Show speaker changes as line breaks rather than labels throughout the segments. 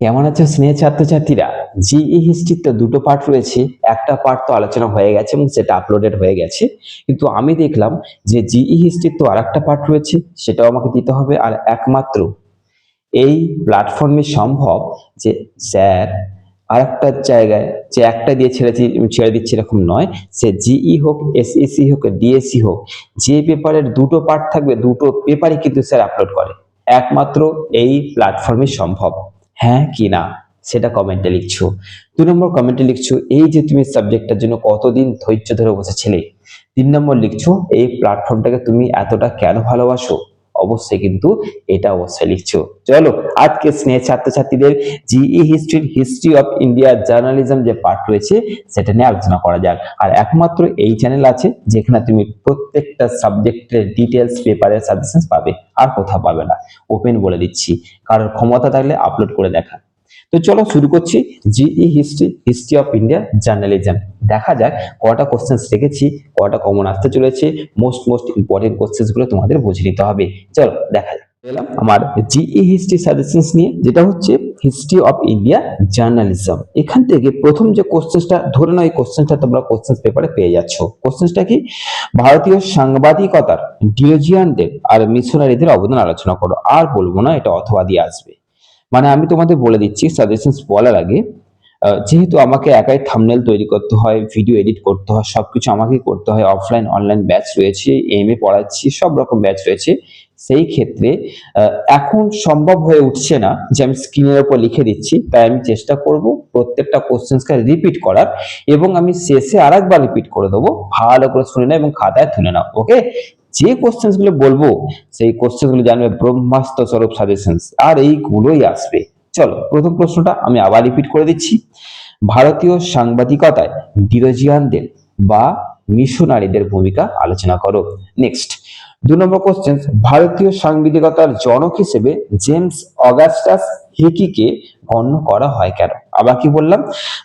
কেমন আছে স্নেহ ছাত্রছাত্রীরা? জিই হিস্ট্রির তো দুটো পার্ট রয়েছে। একটা পার্ট তো আলোচনা হয়ে গেছে এবং সেটা আপলোডেড হয়ে গেছে। কিন্তু আমি দেখলাম যে জিই হিস্ট্রির তো আরেকটা পার্ট রয়েছে, সেটাও আমাকে দিতে হবে। আর একমাত্র এই প্ল্যাটফর্মে সম্ভব যে স্যার আরেকটা জায়গায় যে একটা দিয়ে ছেড়ে ছেড়ে দিচ্ছে এরকম নয়। সে জিই হোক এসএসসি হোক ডিএসসি হোক, যে পেপারের দুটো পার্ট থাকবে, দুটো পেপারই কিন্তু স্যার আপলোড করে। একমাত্র এই প্ল্যাটফর্মে সম্ভব। হ্যাঁ কি না, সেটা কমেন্টে লিখছো। দু নম্বর কমেন্টে লিখছো, এই যে তুমি সাবজেক্টটার জন্য কতদিন ধৈর্য ধরে বসেছিলে? তিন নম্বর লিখছো, এই প্ল্যাটফর্মটাকে তুমি এতটা কেন ভালোবাসো? অবশ্যই কিন্তু এটা অবশ্যই লিখছো। চলো, আজকে স্নেহ ছাত্রছাত্রীদের জিই হিস্ট্রির হিস্ট্রি অফ ইন্ডিয়া জার্নালিজম যে পার্ট রয়েছে, সেটা নিয়ে আলোচনা করা যাক। আর একমাত্র এই চ্যানেল আছে, যেখানে তুমি প্রত্যেকটা সাবজেক্টের ডিটেলস পেপারের সাজেশন পাবে, আর কোথাও পাবে না। ওপেন বলে দিচ্ছি। কারোর ক্ষমতা থাকলে আপলোড করে দেখা। তো চলো শুরু করছি GE history history of India journalism দেখা যাক কটা কোশ্চেন্স রেখেছি, কটা কমন আসতে চলেছে মোস্ট মোস্ট ইম্পর্টেন্ট কোশ্চেন্সগুলো তোমাদের বুঝে নিতে হবে। চলো দেখা যাক। এলাম আমার জিই হিস্ট্রি সাজেশনস নিয়ে, যেটা হচ্ছে হিস্ট্রি অফ ইন্ডিয়া জার্নালিজম এখান থেকে প্রথম যে কোশ্চেন্সটা ধরে নাও এই কোশ্চেন্সটা তোমরা কোশ্চেন্স পেপারে পেয়ে যাচ্ছ। কোশ্চেন্সটা কি? ভারতীয় সাংবাদিকতার ডিওজিয়ানদের আর মিশনারিদের অবদান আলোচনা করো। আর বলব না এটা অথবা দিয়ে আসবে। মানে আমি তোমাদের বলে দিচ্ছি সাজেশনস বলার আগে যেহেতু আমাকে একাই থাম্বনেল তৈরি করতে হয় ভিডিও এডিট করতে হয় সব কিছু আমাকেই করতে হয় অফলাইন অনলাইন ব্যাচ রয়েছে এম এ পড়াচ্ছি, সব রকম ব্যাচ রয়েছে, সেই ক্ষেত্রে এখন সম্ভব হয়ে উঠছে না যে আমি স্ক্রিনের ওপর লিখে দিচ্ছি, তাই আমি চেষ্টা করব প্রত্যেকটা কোশ্চেন্সকে রিপিট করার এবং আমি শেষে আরেকবার রিপিট করে দেবো, ভালো করে শুনে নাও এবং খাতায় তুলে নাও ওকে যে কোশ্চেন্সগুলো বলব, সেই কোশ্চেনগুলো জানবে ব্রহ্মাস্ত্র স্বরূপ সাজেশনস আর এইগুলোই আসবে। চলো, প্রথম প্রশ্নটা আমি আবার রিপিট করে দিচ্ছি। ভারতীয় সাংবাদিকতায় ডিরোজিয়ানদের বা মিশনারিদের ভূমিকা আলোচনা করো। নেক্সট দু নম্বর কোশ্চেন ভারতীয় সাংবাদিকতার জনক হিসেবে জেমস অগাস্টাস হিকিকে গণ্য করা হয় কেন? আবার কি বললাম?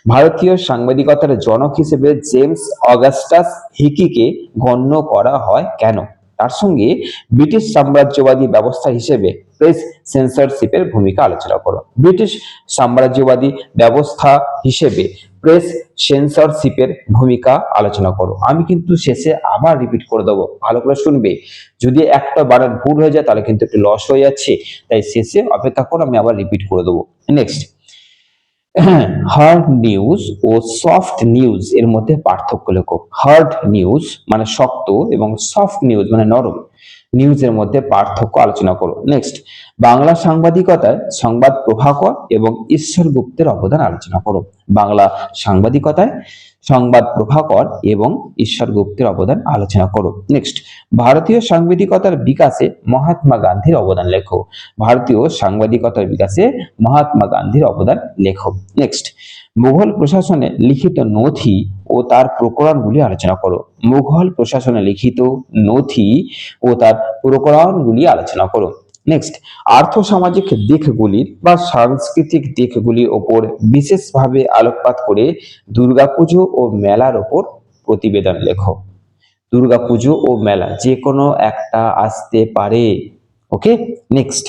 ভারতীয় সাংবাদিকতার জনক হিসেবে জেমস অগাস্টাস হিকিকে গণ্য করা হয় কেন? তার সঙ্গে ব্রিটিশ সাম্রাজ্যবাদী ব্যবস্থা হিসেবে প্রেস সেন্সরশিপের ভূমিকা আলোচনা করো। ব্রিটিশ সাম্রাজ্যবাদী ব্যবস্থা হিসেবে প্রেস সেন্সরশিপের ভূমিকা আলোচনা করো। আমি কিন্তু শেষে আবার রিপিট করে দেবো। ভালো করে শুনবে। যদি একটা বানান ভুল হয়ে যায়, তাহলে কিন্তু একটু লস হয়ে যাচ্ছে। তাই শেষে অপেক্ষা করো আমি আবার রিপিট করে দেবো। নেক্সট হার্ড নিউজ ও সফট নিউজ এর মধ্যে পার্থক্য লেখো হার্ড নিউজ মানে শক্ত এবং সফট নিউজ মানে নরম। নিউজের মধ্যে পার্থক্য আলোচনা করো। নেক্সট বাংলা সাংবাদিকতায় সংবাদ প্রভাকর এবং ঈশ্বর গুপ্তের অবদান আলোচনা করো। বাংলা সাংবাদিকতায় সংবাদ প্রভাকর এবং ঈশ্বর গুপ্তের অবদান আলোচনা করো। নেক্সট ভারতীয় সাংবাদিকতার বিকাশে মহাত্মা গান্ধীর অবদান লেখো। ভারতীয় সাংবাদিকতার বিকাশে মহাত্মা গান্ধীর অবদান লেখো। নেক্সট মুঘল প্রশাসনে লিখিত নথি ও তার প্রকরণগুলি আলোচনা করো। মুঘল প্রশাসনে লিখিত নথি ও তার প্রকরণগুলি আলোচনা করো। নেক্সট আর্থ সামাজিক দিকগুলির বা সাংস্কৃতিক দিকগুলির ওপর বিশেষভাবে আলোকপাত করে দুর্গাপুজো ও মেলার ওপর প্রতিবেদন লেখো। দুর্গাপুজো ও মেলা যে কোনো একটা আসতে পারে। ওকে নেক্সট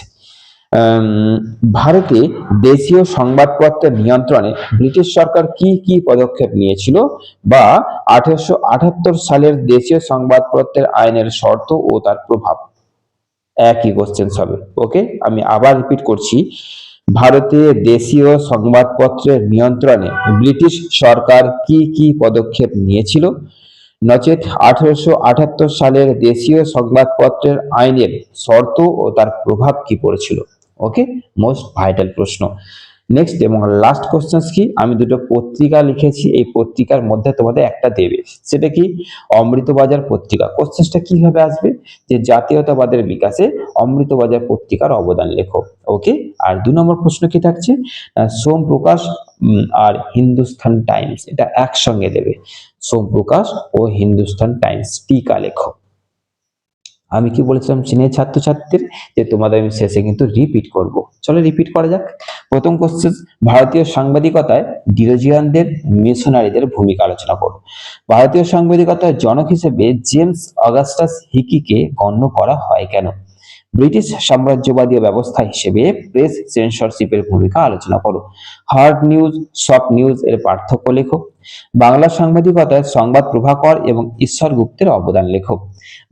ভারতে দেশীয় সংবাদপত্রের নিয়ন্ত্রণে ব্রিটিশ সরকার কি কি পদক্ষেপ নিয়েছিল বা আঠারোশো আটাত্তর সালের দেশীয় সংবাদপত্রের আইনের শর্ত ও তার প্রভাব? একই কোশ্চেন হবে ওকে আমি আবার রিপিট করছি। ভারতে দেশীয় সংবাদপত্রের নিয়ন্ত্রণে ব্রিটিশ সরকার কি কি পদক্ষেপ নিয়েছিল? নচেত আঠারোশো আটাত্তর সালের দেশীয় সংবাদপত্রের আইনের শর্ত ও তার প্রভাব কি পড়েছিল? ওকে মোস্ট ভাইটাল প্রশ্ন। নেক্সট এবং লাস্ট কোশ্চেন কি? আমি দুটো পত্রিকা লিখেছি, এই পত্রিকার মধ্যে তোমাদের একটা দেবে। সেটা কি? অমৃতবাজার পত্রিকা। কোশ্চেনটা কীভাবে আসবে? যে জাতীয়তাবাদের বিকাশে অমৃতবাজার পত্রিকার অবদান লেখো। ওকে আর দু নম্বর প্রশ্ন কি থাকছে? সোম প্রকাশ আর হিন্দুস্তান টাইমস। এটা একসঙ্গে দেবে। সোম প্রকাশ ও হিন্দুস্তান টাইমস। টিকা লেখো। আমি কি বলেছিলাম চীনের ছাত্রছাত্রীদের? যে তোমাদের আমি শেষে কিন্তু রিপিট করব। চলো রিপিট করা যাক। প্রথম কোশ্চেন ভারতীয় সাংবাদিকতায় ডিরোজিয়ানদের মিশনারিদের ভূমিকা আলোচনা করো। ভারতীয় সাংবাদিকতার জনক হিসেবে জেমস অগাস্টাস হিকিকে গণ্য করা হয় কেন? ব্রিটিশ সাম্রাজ্যবাদী ব্যবস্থা হিসেবে প্রেস সেন্সরশিপের ভূমিকা আলোচনা করো। হার্ড নিউজ সফট নিউজ এর পার্থক্য লেখো। বাংলা সাংবাদিকতায় সংবাদ প্রভাকর এবং ঈশ্বর গুপ্তের অবদান লেখো।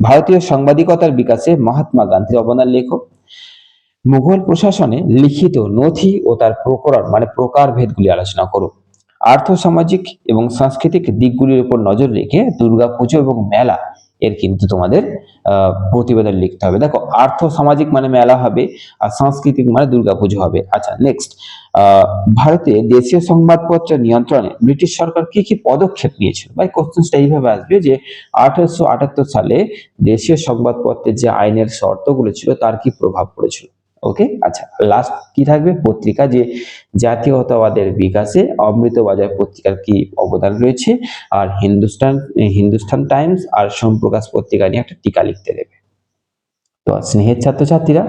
ভারতীয় সাংবাদিকতার বিকাশে মহাত্মা গান্ধীর অবদান লেখো। মুঘল প্রশাসনে লিখিত নথি ও তার প্রকরণ মানে প্রকারভেদগুলি আলোচনা করো। আর্থ সামাজিক এবং সাংস্কৃতিক দিকগুলির উপর নজর রেখে দুর্গাপুজো এবং মেলা এর কিন্তু তোমাদের প্রতিবেদন লিখতে হবে। দেখো, আর্থ সামাজিক মানে মেলা হবে আর সাংস্কৃতিক মানে দুর্গাপুজো হবে। আচ্ছা নেক্সট ভারতে দেশীয় সংবাদপত্র নিয়ন্ত্রণে ব্রিটিশ সরকার কি কি পদক্ষেপ নিয়েছিল? ভাই কোশ্চেনটা এইভাবে আসবে যে আঠারোশো আটাত্তর সালে দেশীয় সংবাদপত্রের যে আইনের শর্তগুলো ছিল, তার কি প্রভাব পড়েছিল? ওকে আচ্ছা লাস্ট কি থাকবে? পত্রিকা যে জাতীয়তাবাদের বিকাশে অমৃতবাজার পত্রিকার কি অবদান রয়েছে? আর হিন্দুস্তান হিন্দুস্তান টাইমস আর সোমপ্রকাশ পত্রিকা নিয়ে একটা টিকা লিখতে দেবে। তো স্নেহের ছাত্রছাত্রীরা,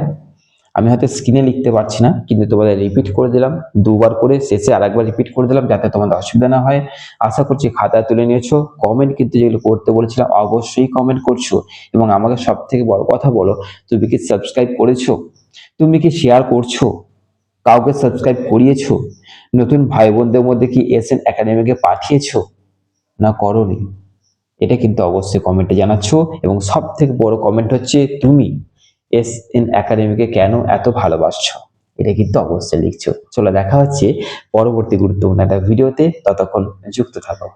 আমি হয়তো স্ক্রিনে লিখতে পারছি না, কিন্তু তোমাদের রিপিট করে দিলাম, দুবার করে শেষে আরেকবার রিপিট করে দিলাম যাতে তোমাদের অসুবিধা না হয়। আশা করছি খাতা তুলে নিয়েছো। কমেন্ট কিন্তু যেগুলো করতে বলেছিলাম, অবশ্যই কমেন্ট করছ। এবং আমাকে সব থেকে বড় কথা বলো, তুমি কি সাবস্ক্রাইব করেছ? তুমি কি শেয়ার করছ? কাউকে সাবস্ক্রাইব করিয়েছো? নতুন ভাই বোনদের মধ্যে কি এস এন একাডেমিকে পাঠিয়েছো? না করনি। এটা কিন্তু অবশ্যই কমেন্টে জানাচ্ছ এবং সব থেকে বড় কমেন্ট হচ্ছে, তুমি এস এন একাডেমিকে কেন এত ভালোবাসছো? এটা কিন্তু অবশ্যই লিখছো। চলো দেখা হচ্ছে পরবর্তী গুরুত্বপূর্ণ একটা ভিডিওতে ততক্ষণ যুক্ত থাকো।